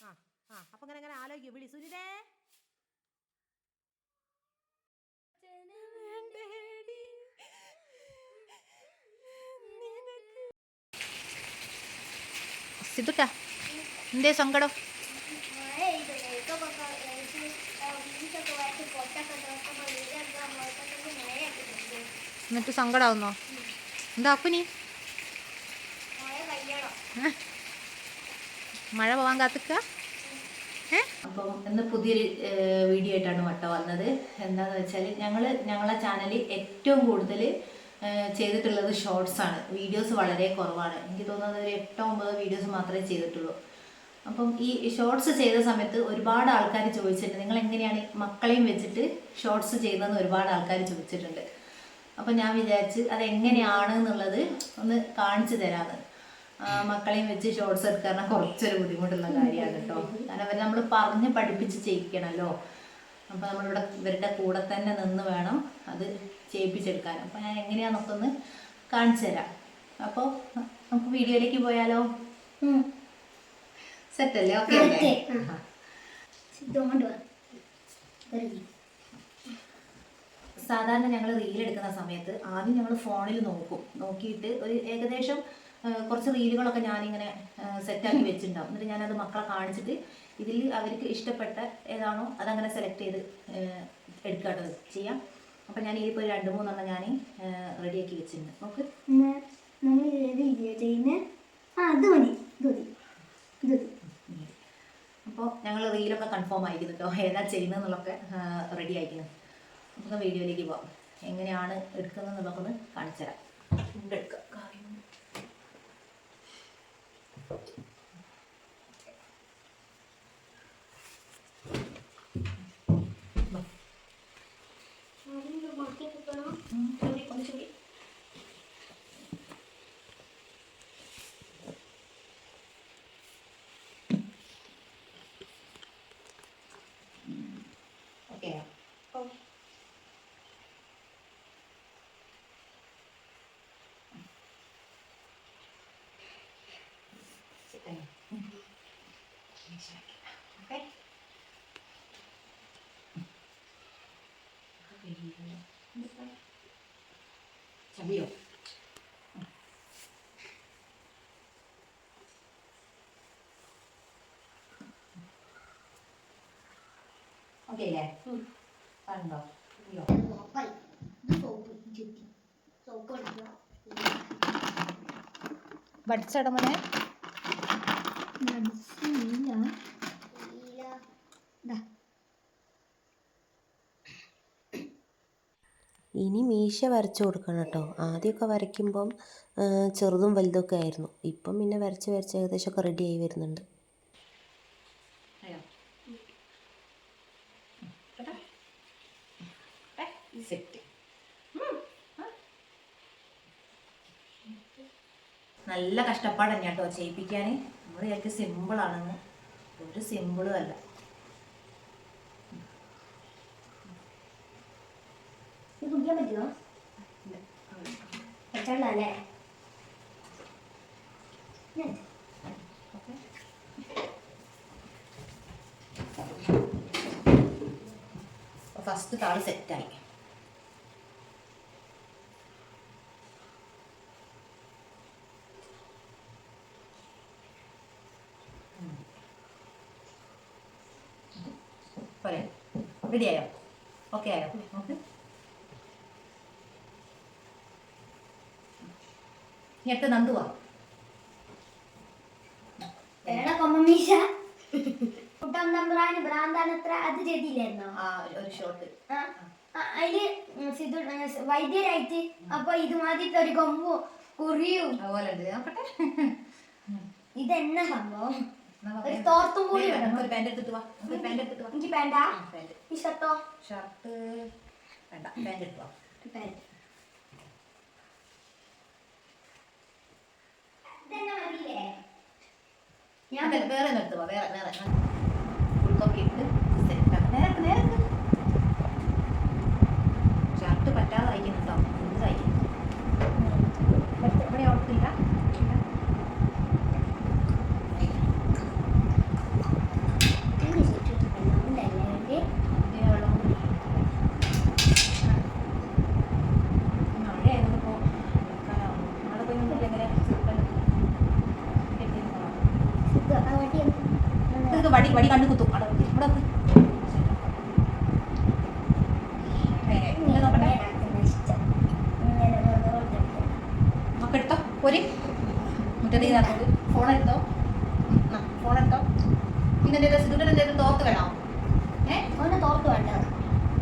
ആ ആ അപ്പൊ അങ്ങനെ അങ്ങനെ ആലോചിക്കും വിളി. സുനിതേ. സിദ്ധുട്ടാ എന്തേ സങ്കടം? എന്നിട്ട് സങ്കടാവുന്നോ? എന്താ അപ്പുനി? മഴ പോവാൻ കാത്തുക്ക. അപ്പം ഇന്ന് പുതിയൊരു വീഡിയോ ആയിട്ടാണ് വട്ട വന്നത്. എന്താണെന്ന് വെച്ചാൽ ഞങ്ങൾ ഞങ്ങളെ ചാനലിൽ ഏറ്റവും കൂടുതൽ ചെയ്തിട്ടുള്ളത് ഷോർട്സ് ആണ്. വീഡിയോസ് വളരെ കുറവാണ്. എനിക്ക് തോന്നുന്നത് ഒരു എട്ടോ ഒമ്പതോ വീഡിയോസ് മാത്രമേ ചെയ്തിട്ടുള്ളൂ. അപ്പം ഈ ഷോർട്സ് ചെയ്ത സമയത്ത് ഒരുപാട് ആൾക്കാർ ചോദിച്ചിട്ടുണ്ട്. നിങ്ങൾ എങ്ങനെയാണ് മക്കളെയും വെച്ചിട്ട് ഷോർട്സ് ചെയ്തതെന്ന് ഒരുപാട് ആൾക്കാർ ചോദിച്ചിട്ടുണ്ട്. അപ്പം ഞാൻ വിചാരിച്ച് അതെങ്ങനെയാണ് എന്നുള്ളത് ഒന്ന് കാണിച്ചു തരാമെന്ന് മക്കളെയും വെച്ച് ഷോർട്സ് എടുക്കാൻ കുറച്ചൊരു ബുദ്ധിമുട്ടുള്ള കാര്യമാണ് കേട്ടോ. കാരണം അവർ നമ്മൾ പറഞ്ഞ് പഠിപ്പിച്ച് ചെയ്യിക്കണമല്ലോ അപ്പോൾ നമ്മളിവിടെ ഇവരുടെ കൂടെ തന്നെ നിന്ന് വേണം അത് ചെയ്യിപ്പിച്ചെടുക്കാൻ. അപ്പോൾ ഞാൻ എങ്ങനെയാണെന്നൊക്കെ ഒന്ന് കാണിച്ചു തരാം. അപ്പോൾ നമുക്ക് വീഡിയോയിലേക്ക് പോയാലോ? സെറ്റല്ലേ? ഓക്കെ അല്ലേ? ഓക്കെ സാധാരണ ഞങ്ങൾ റീൽ എടുക്കുന്ന സമയത്ത് ആദ്യം ഞങ്ങൾ ഫോണിൽ നോക്കും. നോക്കിയിട്ട് ഒരു ഏകദേശം കുറച്ച് റീലുകളൊക്കെ ഞാനിങ്ങനെ സെറ്റാക്കി വെച്ചിട്ടുണ്ടാവും. എന്നിട്ട് ഞാനത് മക്കളെ കാണിച്ചിട്ട് ഇതിൽ അവർക്ക് ഇഷ്ടപ്പെട്ട ഏതാണോ അതങ്ങനെ സെലക്ട് ചെയ്ത് എടുക്കാട്ടോ. ചെയ്യാം. അപ്പം ഞാൻ ഇതിപ്പോൾ ഒരു രണ്ട് മൂന്നെണ്ണം ഞാൻ റെഡിയാക്കി വെച്ചിട്ടുണ്ട്. ഓക്കെ നമ്മൾ ഏത് വീഡിയോ ചെയ്യുന്നത് ആ അത് മതി. ഇത് മതി. ഇത് മതി. അപ്പോൾ ഞങ്ങൾ റീലൊക്കെ കൺഫേം ആയിരിക്കുന്നു കേട്ടോ ഏതാ ചെയ്യുന്നതെന്നുള്ളൊക്കെ റെഡി ആയിരിക്കുന്നു. നമുക്ക് വീഡിയോയിലേക്ക് പോവാം. എങ്ങനെയാണ് എടുക്കുന്നതെന്നുള്ളതൊക്കെ ഒന്ന് കാണിച്ചു തരാം എടുക്കാം കാര്യം ഉം, ചൂടി, ഒന്ന് ചൂടി. ഓക്കെ ഓക്കെ ചവിയോ ഓക്കെ അല്ലേ കണ്ടോ അയ്യോ ഉറപ്പായി. ഇനി മീശ വരച്ചു കൊടുക്കണം കേട്ടോ. ആദ്യമൊക്കെ വരയ്ക്കുമ്പം ചെറുതും വലുതൊക്കെ ആയിരുന്നു. ഇപ്പം പിന്നെ വരച്ച് വരച്ച് ഏകദേശമൊക്കെ റെഡി ആയി വരുന്നുണ്ട്. സെറ്റ് നല്ല കഷ്ടപ്പാട് തന്നെയാ കേട്ടോ ചെയ്യിപ്പിക്കാൻ നമ്മൾ വിചാരിക്കും സിമ്പിളാണെന്ന് ഒരു സിമ്പിളും അല്ല. കുടിക്കാൻ പറ്റുമോ പറ്റണ്ടല്ലേ ഫസ്റ്റ് താൾ സെറ്റായി പോരെ. റെഡിയായോ ഓക്കെ ആയോ? ഓക്കെ അടുത്ത് നന്ദുവാ. കുട്ടം ഭ്രാന്താനത്ര അത് ചെയ്തില്ലായിരുന്നോ? ആ ഒരു- ഒരു ഷോട്ട് അതിൽ സിദ്ധു വൈദ്യരായിട്ട്. അപ്പൊ ഇതുമാതിരി ഒരു കൊമ്പു കുറിയും. അതുപോലെ ഉണ്ട് നോക്കട്ടെ. ഇതെന്നാ സംഭവം? ഒരു. തോർത്തും കൂടി വേണം. നമുക്കൊരു പാന്റ് എടുത്തിട്ട് വാ. ഒരു പാന്റ് എടുത്തിട്ട് വാ. എനിക്ക് പാന്റാ ആ, ഷർട്ടോ? ഷർട്ട് വേണ്ട. പാന്റ് എടുത്തു വാ. പാന്റ് ഇതെന്നാ മതിയില്ലേ ഞാൻ വേറെ ഒന്ന് എടുത്ത് വാ വേറെ വേറെ കോപ്പി ഇട്ട് സെറ്റ് നേരക്ക് നേരക്ക് ഷർട്ട് പറ്റാതെ അയക്കുന്നുണ്ടോ എന്ത് അയക്കും ഇവിടെ ഓർത്തില്ല വടി വടി കണ്ടു കുത്തും അവിടെ വെക്ക്, ഇവിടെ വെക്ക്. ഏ, ഇങ്ങനെ നോക്കട്ടെ നമുക്ക് എടുത്തോ ഒരു മുറ്റത്തേക്ക് നടന്നത് ഫോൺ എടുത്തോ? ഫോൺ എടുത്തോ. പിന്നെ എന്തെങ്കിലും സിദ്ധുവിന്റെ എന്തെങ്കിലും തോർത്ത് വേണോ ഏ? ഒന്ന് തോർത്ത് വേണ്ട.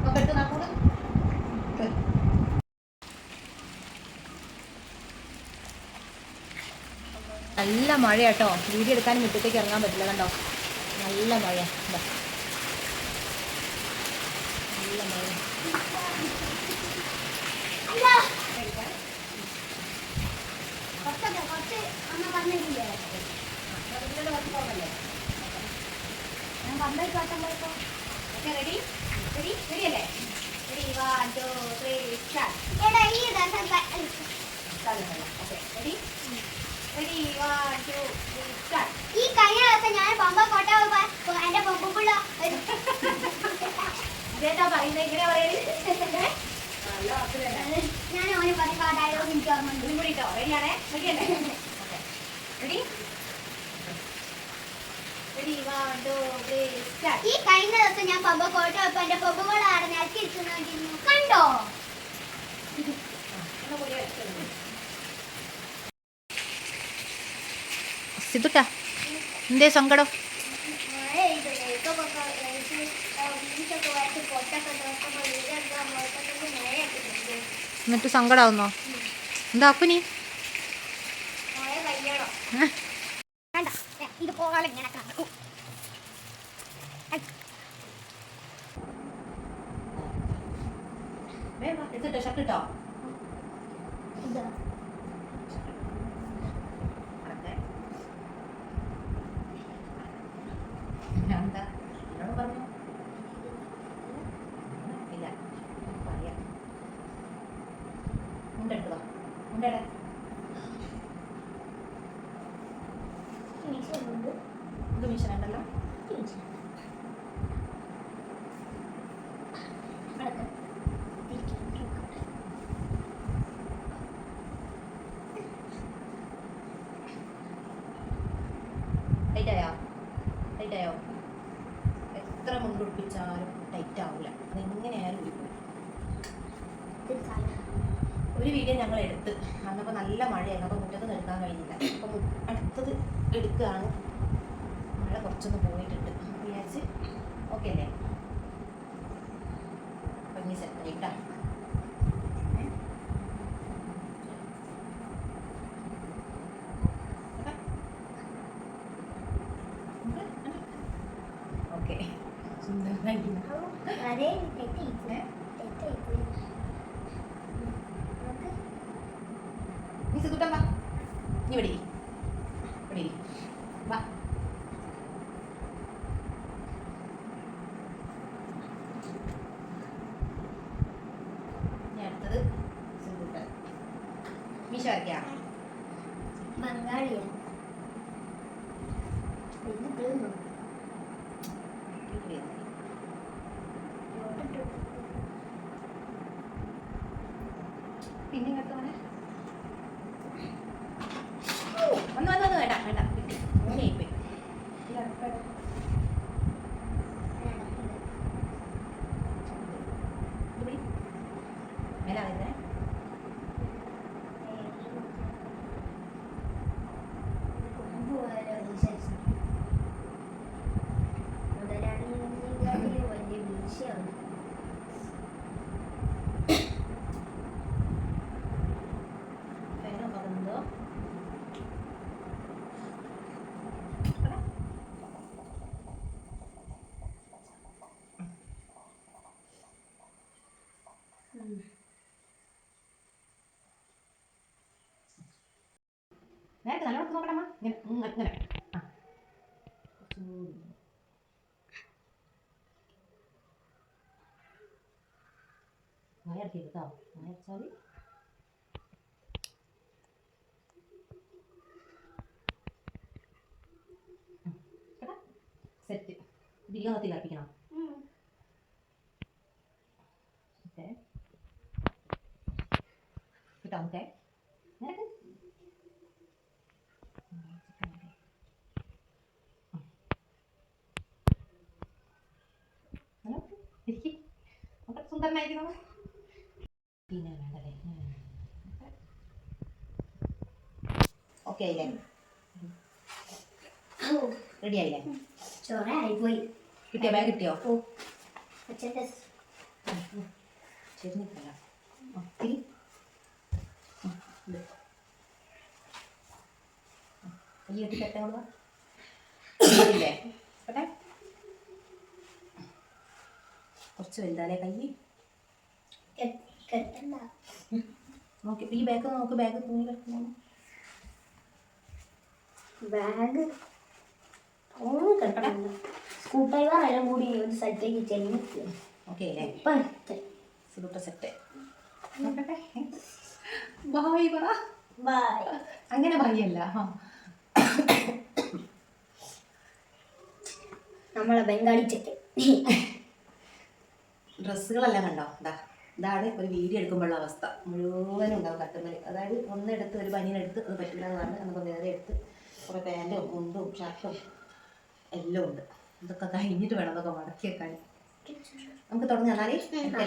ഒക്കെ എടുത്ത് നടക്കുന്നത് നല്ല മഴ കേട്ടോ. വീഡിയോ എടുക്കാനും മുറ്റത്തേക്ക് ഇറങ്ങാൻ പറ്റില്ല കണ്ടോ? നല്ല മഴ നല്ല മഴ അല്ല കുറച്ചൊക്കെ കുറച്ച് അന്ന് പറഞ്ഞിട്ടില്ലേ പമ്പയിൽ പോയപ്പോ ഓക്കെ റെഡി റെഡി റെഡി അല്ലേ? Ready one two three ready ready one two ഈ കഴിഞ്ഞ ദിവസം ഞാൻ പമ്പ കോട്ട എന്റെ പമ്പുള്ള ഇതേതാ പറയുന്നത് നല്ല വാക്ക് ഞാൻ ഓന് പറഞ്ഞ ഡയലോഗ് എനിക്ക് ഓർമ്മയുണ്ട് ഇതും കൂടി കേട്ടോ റെഡിയാണേ റെഡിയല്ലേ ready ready one two three start ഈ കഴിഞ്ഞ ദിവസം ഞാൻ പമ്പ കോട്ട ഇപ്പൊ എന്റെ പമ്പുകൾ ആടെ നിരത്തി ഇരിക്കുന്നു കണ്ടോ? സിദ്ധുട്ടാ എന്തേ സങ്കടം. എന്നിട്ട് സങ്കടാവുന്നോ? എന്താ അപ്പുനി മഴ പെയ്യണം. ഏ? കണ്ട ദേ, ഇത് പോലെ ഇങ്ങനെ കിടക്കും എടുത്തിട്ടോ ഷർട്ട് ഇട്ടോ ഇതാ അടക്കെ എന്താ എന്നോട് പറഞ്ഞു ഇല്ല പറയാം മുണ്ടെടുത്തോ മുണ്ടെടെ മീശയുണ്ട്. ഇത് മിഷൻ ഉണ്ടല്ലോ അടക്ക്. തിരിക്ക്. ടൈറ്റ് ആയോ ടൈറ്റ് ആയോ എത്ര ടൈറ്റ് ആവില്ല അതെങ്ങനെയായാലും. ഒരു വീഡിയോ ഞങ്ങൾ എടുത്ത് അന്നപ്പോൾ നല്ല മഴയായിരുന്നു. അപ്പോൾ മുറ്റത്ത് എടുക്കാൻ കഴിഞ്ഞില്ല. അപ്പോൾ അടുത്തത് എടുക്കുകയാണ്. മഴ കുറച്ചൊന്ന് പോയിട്ടുണ്ട് വിചാരിച്ച്. ഓക്കെ അല്ലേ? അപ്പം ഇനി സെറ്റ് ആയിട്ടാ ഓക്കെ സുന്ദരമായി അരേ തെറ്റി ഏ? തെറ്റായിപ്പോയി. നമുക്ക് നീ സിദ്ധുട്ടൻ വാ നീ ഇവിടെ ഇരി. ഇവിടെ ഇരി. വാ ഇനി അടുത്തത് സിദ്ധുട്ടൻ മീശ വരയ്ക്കാം ബംഗാളിയാണ് പിന്നെ വന്നു. വന്നെ വന്ന് വന്ന്. വേണ്ട വേണ്ട. മൂന്നായിപ്പോയി മേലാ വരുന്നേ. നേരത്തെ നല്ലോണം നോക്കണമ്മ ഇങ്ങനെ ഇങ്ങനെ. ആ. വയറക്കി കേട്ടോ വയറച്ചാൽ സെറ്റ് ബിരിയാണത്തിൽ ഓക്കെ കിട്ടാം ഓക്കെ നിനക്ക് പിന്നെ വേണ്ടല്ലേ ഓക്കെ ആയില്ലേ റെഡി ആയില്ലേ ചോറായിപ്പോയി. കിട്ടിയോ? ബാഗ് കിട്ടിയോ? അച്ഛന്റെ ശരി നിൽക്കല്ല ആ തിരി ആ, ഇത്. ആ, കൈ കെട്ടി കെട്ടാൻ കൊടുക്കാം ഇല്ലേ കട്ടെ കുറച്ച് വലുതാലേ കൈ നോക്കി ഈ ബാഗ് നോക്ക് ബാഗ് തൂങ്ങി കിടക്കുന്നു ബാഗ്. ഒന്നും കിട്ടണം. സ്ക്രൂ ഡ്രൈവർ എല്ലാം കൂടി ഒരു സ്ഥലത്തേക്ക് ചെല്ലി ഓക്കെ അല്ലേ? ഇപ്പം സുലൂട്ട സെറ്റ് നോക്കട്ടെ. ബായ് പറ ബൈ അങ്ങനെ ബായല്ല ആ. നമ്മളെ ബംഗാളി ചെക്ക്. ഡ്രസ്സുകളെല്ലാം കണ്ടോ? ഇതാ ഇതാണ് ഒരു വീഡിയോ എടുക്കുമ്പോഴുള്ള അവസ്ഥ. മുഴുവനും ഉണ്ടാവും കട്ടുമ്മൽ അതായത് ഒന്നെടുത്ത് ഒരു പനിയെടുത്ത് അത് പറ്റില്ല എന്ന് പറഞ്ഞ് നമുക്ക് വേറെ എടുത്ത് കുറേ പാന്റും മുണ്ടും ഷർട്ടും എല്ലാം ഉണ്ട്. ഇതൊക്കെ കഴിഞ്ഞിട്ട് വേണം അതൊക്കെ മടക്കി വെക്കാൻ. നമുക്ക് തുടങ്ങി തന്നാലേ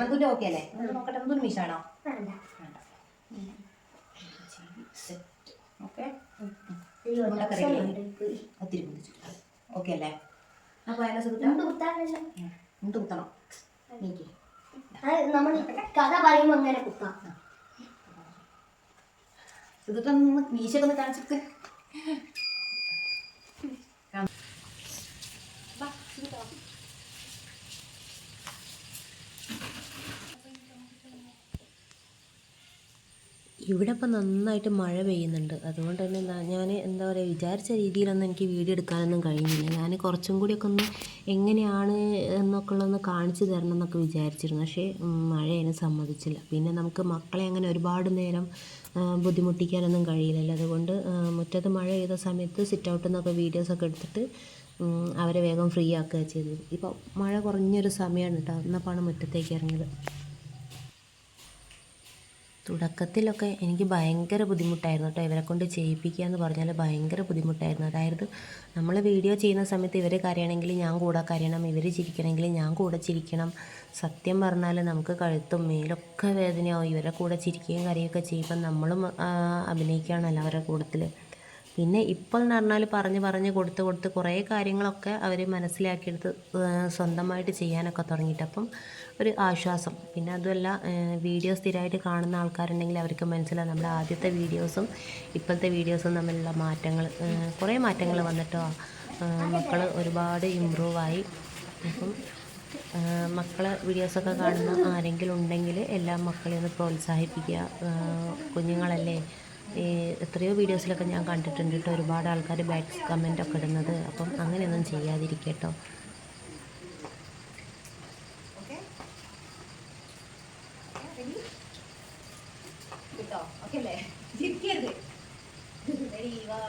നമുക്ക് ഓക്കെ അല്ലേ? നോക്കട്ടെ നമുക്ക് മീശാണോ വേണ്ട. Set okay. ഒത്തിരി കുന്തിച്ചു ഓക്കെ അല്ലേ? അപ്പോൾ സുഖം മുണ്ട്. കുത്തണം. നീക്കി. അത് നമ്മൾ കഥ പറയുമ്പോ അങ്ങനെ കുത്താം. സുഖത്തൊന്ന് മീശൊക്കെ ഒന്ന് കാണിച്ചിട്ട് Ganz ഇവിടെ ഇപ്പം നന്നായിട്ട് മഴ പെയ്യുന്നുണ്ട്. അതുകൊണ്ട് തന്നെ എന്താ ഞാൻ എന്താ പറയുക വിചാരിച്ച രീതിയിലൊന്നും എനിക്ക് വീഡിയോ എടുക്കാനൊന്നും കഴിയുന്നില്ല ഞാൻ കുറച്ചും കൂടിയൊക്കെ ഒന്ന് എങ്ങനെയാണ് എന്നൊക്കെ ഉള്ളതൊന്ന് കാണിച്ചു തരണം എന്നൊക്കെ വിചാരിച്ചിരുന്നു. പക്ഷേ മഴ അതിന് സമ്മതിച്ചില്ല. പിന്നെ നമുക്ക് മക്കളെ അങ്ങനെ ഒരുപാട് നേരം ബുദ്ധിമുട്ടിക്കാനൊന്നും കഴിയില്ലല്ലോ. അതുകൊണ്ട് മുറ്റത്ത് മഴ പെയ്ത സമയത്ത് സിറ്റ് ഔട്ടിൽ നിന്നൊക്കെ വീഡിയോസൊക്കെ എടുത്തിട്ട് അവരെ വേഗം ഫ്രീ ആക്കുക ചെയ്തത് ഇപ്പോൾ മഴ കുറഞ്ഞൊരു സമയമാണ് കേട്ടോ എന്നപ്പോഴാണ് മുറ്റത്തേക്ക് ഇറങ്ങിയത്. തുടക്കത്തിലൊക്കെ എനിക്ക് ഭയങ്കര ബുദ്ധിമുട്ടായിരുന്നു കേട്ടോ. ഇവരെ കൊണ്ട് ചെയ്യിപ്പിക്കുക എന്ന് പറഞ്ഞാൽ ഭയങ്കര ബുദ്ധിമുട്ടായിരുന്നു. അതായത് നമ്മൾ വീഡിയോ ചെയ്യുന്ന സമയത്ത് ഇവർ കരയണമെങ്കിൽ ഞാൻ കൂടെ കരയണം ഇവർ ചിരിക്കണമെങ്കിൽ ഞാൻ കൂടെ ചിരിക്കണം. സത്യം പറഞ്ഞാൽ നമുക്ക് കഴുത്തും മേലൊക്കെ വേദനയാവും ഇവരെ കൂടെ ചിരിക്കുകയും കരയുകയൊക്കെ ചെയ്യുമ്പോൾ നമ്മളും അഭിനയിക്കുകയാണല്ലോ അവരുടെ കൂട്ടത്തിൽ പിന്നെ ഇപ്പോൾ എന്ന് പറഞ്ഞാൽ പറഞ്ഞ് പറഞ്ഞ് കൊടുത്ത് കൊടുത്ത് കുറേ കാര്യങ്ങളൊക്കെ അവർ മനസ്സിലാക്കിയെടുത്ത് സ്വന്തമായിട്ട് ചെയ്യാനൊക്കെ തുടങ്ങിയിട്ട്. അപ്പം ഒരു ആശ്വാസം. പിന്നെ അതുമല്ല വീഡിയോ സ്ഥിരമായിട്ട് കാണുന്ന ആൾക്കാരുണ്ടെങ്കിൽ അവർക്ക് മനസ്സിലാവും നമ്മുടെ ആദ്യത്തെ വീഡിയോസും ഇപ്പോഴത്തെ വീഡിയോസും തമ്മിലുള്ള മാറ്റങ്ങൾ. കുറേ മാറ്റങ്ങൾ വന്നിട്ടോ? മക്കൾ ഒരുപാട് ഇമ്പ്രൂവായി. അപ്പം മക്കളെ വീഡിയോസൊക്കെ കാണുന്ന ആരെങ്കിലും ഉണ്ടെങ്കിൽ എല്ലാ മക്കളെയും ഒന്ന് പ്രോത്സാഹിപ്പിക്കുക. കുഞ്ഞുങ്ങളല്ലേ? ഈ എത്രയോ വീഡിയോസിലൊക്കെ ഞാൻ കണ്ടിട്ടുണ്ട് കേട്ടോ. ഒരുപാട് ആൾക്കാർ ബാഡ് കമന്റ് ഒക്കെ ഇടുന്നത്. അപ്പം അങ്ങനെയൊന്നും ചെയ്യാതിരിക്കുക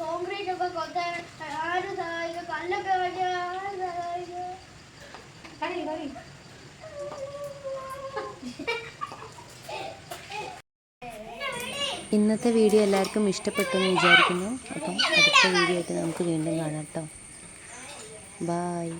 കോൺക്രീറ്റ് ഒക്കെ കൊത്താൻ ആരും സഹായിക്കും? കല്ലൊക്കെ വെച്ച് ആരും സഹായിക്കും? കളി ഇന്നത്തെ വീഡിയോ എല്ലാവർക്കും ഇഷ്ടപ്പെട്ടു എന്ന് വിചാരിക്കുന്നു. അപ്പം അടുത്ത വീഡിയോ ആയിട്ട് നമുക്ക് വീണ്ടും കാണാം കേട്ടോ. ബായ്